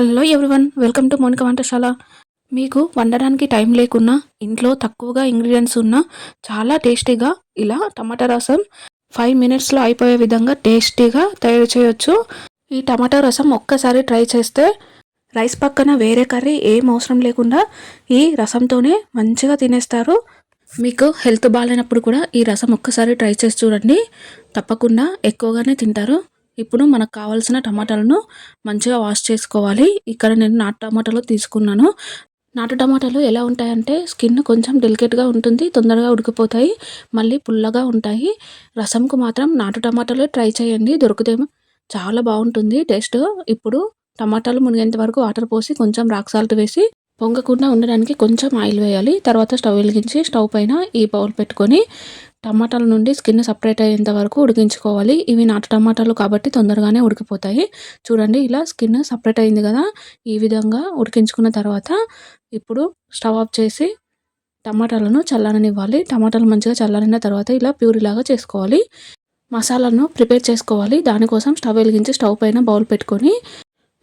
Hello everyone welcome to Mounika వంటశాల మీకు వండడానికి time లేకున్నా ఇంట్లో తక్కువగా ఇంగ్రీడియంట్స్ ఉన్న చాలా టేస్టీగా ఇలా టమాటా రసం ఫైవ్ మినిట్స్లో అయిపోయే విధంగా టేస్టీగా తయారు చేయొచ్చు. ఈ టమాటా రసం ఒక్కసారి ట్రై చేస్తే రైస్ పక్కన వేరే కర్రీ ఏం అవసరం లేకుండా ఈ రసంతోనే మంచిగా తినేస్తారు. మీకు హెల్త్ బాగాలేనప్పుడు కూడా ఈ రసం ఒక్కసారి ట్రై చేసి చూడండి. తప్పకుండా ఎక్కువగానే తింటారు. ఇప్పుడు మనకు కావాల్సిన టమాటాలను మంచిగా వాష్ చేసుకోవాలి. ఇక్కడ నేను నాటు టమాటాలు తీసుకున్నాను. నాటు టమాటాలు ఎలా ఉంటాయంటే స్కిన్ కొంచెం డెలికేట్గా ఉంటుంది తొందరగా ఉడికిపోతాయి మళ్ళీ పుల్లగా ఉంటాయి. రసంకు మాత్రం నాటు టమాటాలు ట్రై చేయండి. దొరుకుతేమో చాలా బాగుంటుంది టేస్ట్. ఇప్పుడు టమాటాలు మునిగేంత వరకు వాటర్ పోసి కొంచెం రాక్ సాల్ట్ వేసి పొంగకుండా ఉండడానికి కొంచెం ఆయిల్ వేయాలి. తర్వాత స్టవ్ వెలిగించి స్టవ్ పైన ఈ బౌల్ పెట్టుకొని టమాటాల నుండి స్కిన్ సపరేట్ అయ్యేంత వరకు ఉడికించుకోవాలి. ఇవి నాటు టమాటాలు కాబట్టి తొందరగానే ఉడికిపోతాయి. చూడండి ఇలా స్కిన్ సపరేట్ అయింది కదా. ఈ విధంగా ఉడికించుకున్న తర్వాత ఇప్పుడు స్టవ్ ఆఫ్ చేసి టమాటాలను చల్లారనివ్వాలి. టమాటాలు మంచిగా చల్లనిన తర్వాత ఇలా ప్యూరీలాగా చేసుకోవాలి. మసాలాను ప్రిపేర్ చేసుకోవాలి. దానికోసం స్టవ్ వెలిగించి స్టవ్ పైన బౌల్ పెట్టుకొని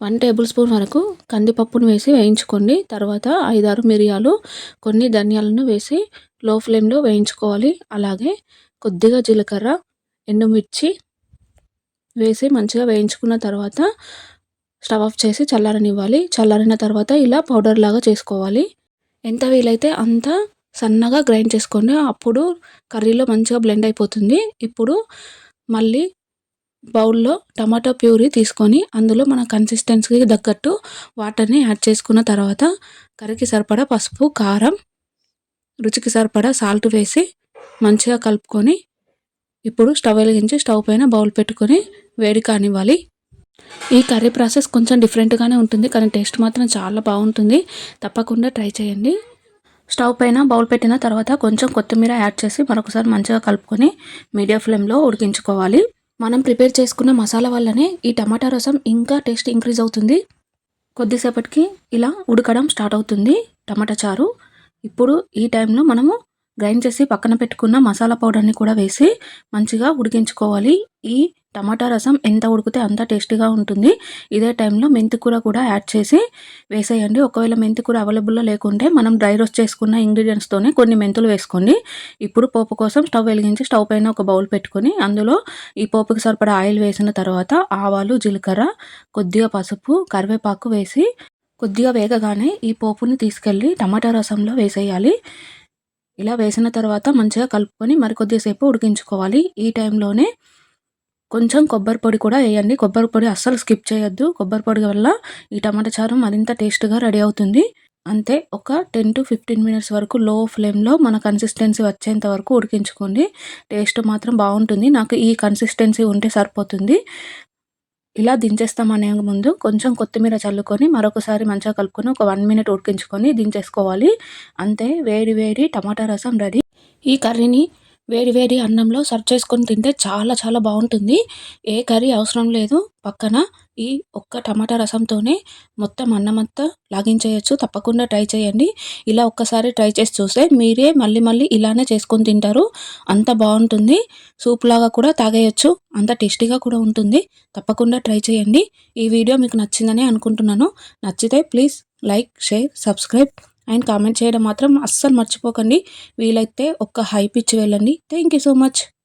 వన్ టేబుల్ స్పూన్ వరకు కందిపప్పును వేసి వేయించుకోండి. తర్వాత ఐదారు మిరియాలు కొన్ని ధనియాలను వేసి లో ఫ్లేమ్లో వేయించుకోవాలి. అలాగే కొద్దిగా జీలకర్ర ఎండుమిర్చి వేసి మంచిగా వేయించుకున్న తర్వాత స్టవ్ ఆఫ్ చేసి చల్లారనివ్వాలి. చల్లారిన తర్వాత ఇలా పౌడర్ లాగా చేసుకోవాలి. ఎంత వీలైతే అంత సన్నగా గ్రైండ్ చేసుకోండి. అప్పుడు కర్రీలో మంచిగా బ్లెండ్ అయిపోతుంది. ఇప్పుడు మళ్ళీ బౌల్లో టమాటో ప్యూరీ తీసుకొని అందులో మన కన్సిస్టెన్సీకి తగ్గట్టు వాటర్ని యాడ్ చేసుకున్న తర్వాత కర్రీకి సరిపడా పసుపు కారం రుచికి సరిపడా సాల్ట్ వేసి మంచిగా కలుపుకొని ఇప్పుడు స్టవ్ వెలిగించి స్టవ్ పైన బౌల్ పెట్టుకొని వేడి కానివ్వాలి. ఈ కర్రీ ప్రాసెస్ కొంచెం డిఫరెంట్గానే ఉంటుంది కానీ టేస్ట్ మాత్రం చాలా బాగుంటుంది. తప్పకుండా ట్రై చేయండి. స్టవ్ పైన బౌల్ పెట్టిన తర్వాత కొంచెం కొత్తిమీర యాడ్ చేసి మరొకసారి మంచిగా కలుపుకొని మీడియం ఫ్లేమ్లో ఉడికించుకోవాలి. మనం ప్రిపేర్ చేసుకున్న మసాలా వల్లనే ఈ టమాటా రసం ఇంకా టేస్ట్ ఇంక్రీజ్ అవుతుంది. కొద్దిసేపటికి ఇలా ఉడకడం స్టార్ట్ అవుతుంది టమాటా చారు. ఇప్పుడు ఈ టైంలో మనము గ్రైండ్ చేసి పక్కన పెట్టుకున్న మసాలా పౌడర్ని కూడా వేసి మంచిగా ఉడికించుకోవాలి. ఈ టమాటా రసం ఎంత ఉడికితే అంత టేస్టీగా ఉంటుంది. ఇదే టైంలో మెంతికూర కూడా యాడ్ చేసి వేసేయండి. ఒకవేళ మెంతి కూర అవైలబుల్లో లేకుంటే మనం డ్రై రోస్ట్ చేసుకున్న ఇంగ్రీడియంట్స్తోనే కొన్ని మెంతులు వేసుకోండి. ఇప్పుడు పోపు కోసం స్టవ్ వెలిగించి స్టవ్ పైన ఒక బౌల్ పెట్టుకొని అందులో ఈ పోపుకి సరిపడా ఆయిల్ వేసిన తర్వాత ఆవాలు జీలకర్ర కొద్దిగా పసుపు కరివేపాకు వేసి కొద్దిగా వేగగానే ఈ పోపుని తీసుకెళ్ళి టమాటా రసంలో వేసేయాలి. ఇలా వేసిన తర్వాత మంచిగా కలుపుకొని మరికొద్దిసేపు ఉడికించుకోవాలి. ఈ టైంలోనే కొంచెం కొబ్బరి పొడి కూడా వేయండి. కొబ్బరి పొడి అస్సలు స్కిప్ చేయొద్దు. కొబ్బరి పొడి వల్ల ఈ టమాటా చారు మరింత టేస్ట్గా రెడీ అవుతుంది. అంతే ఒక టెన్ టు ఫిఫ్టీన్ మినిట్స్ వరకు లో ఫ్లేమ్లో మన కన్సిస్టెన్సీ వచ్చేంత వరకు ఉడికించుకోండి. టేస్ట్ మాత్రం బాగుంటుంది. నాకు ఈ కన్సిస్టెన్సీ ఉంటే సరిపోతుంది. ఇలా దించేస్తామనే ముందు కొంచెం కొత్తిమీర చల్లుకొని మరొకసారి మంచిగా కలుపుకొని ఒక వన్ మినిట్ ఉడికించుకొని దించేసుకోవాలి. అంతే వేడి వేడి టమాటా రసం రెడీ. ఈ కర్రీని వేడి వేడి అన్నంలో సర్వ్ చేసుకొని తింటే చాలా చాలా బాగుంటుంది. ఏ కర్రీ అవసరం లేదు. పక్కన ఈ ఒక్క టమాటా రసంతోనే మొత్తం అన్నమంతా లాగించేయచ్చు. తప్పకుండా ట్రై చేయండి. ఇలా ఒక్కసారి ట్రై చేసి చూస్తే మీరే మళ్ళీ మళ్ళీ ఇలానే చేసుకొని తింటారు. అంత బాగుంటుంది. సూప్ లాగా కూడా తాగేయచ్చు. అంత టేస్టీగా కూడా ఉంటుంది. తప్పకుండా ట్రై చేయండి. ఈ వీడియో మీకు నచ్చిందని అనుకుంటున్నాను. నచ్చితే please like share subscribe. And comment చేయడం మాత్రం అస్సలు మర్చిపోకండి. వీలైతే ఒక్క హైప్ ఇచ్చి వెళ్ళండి. Thank you so much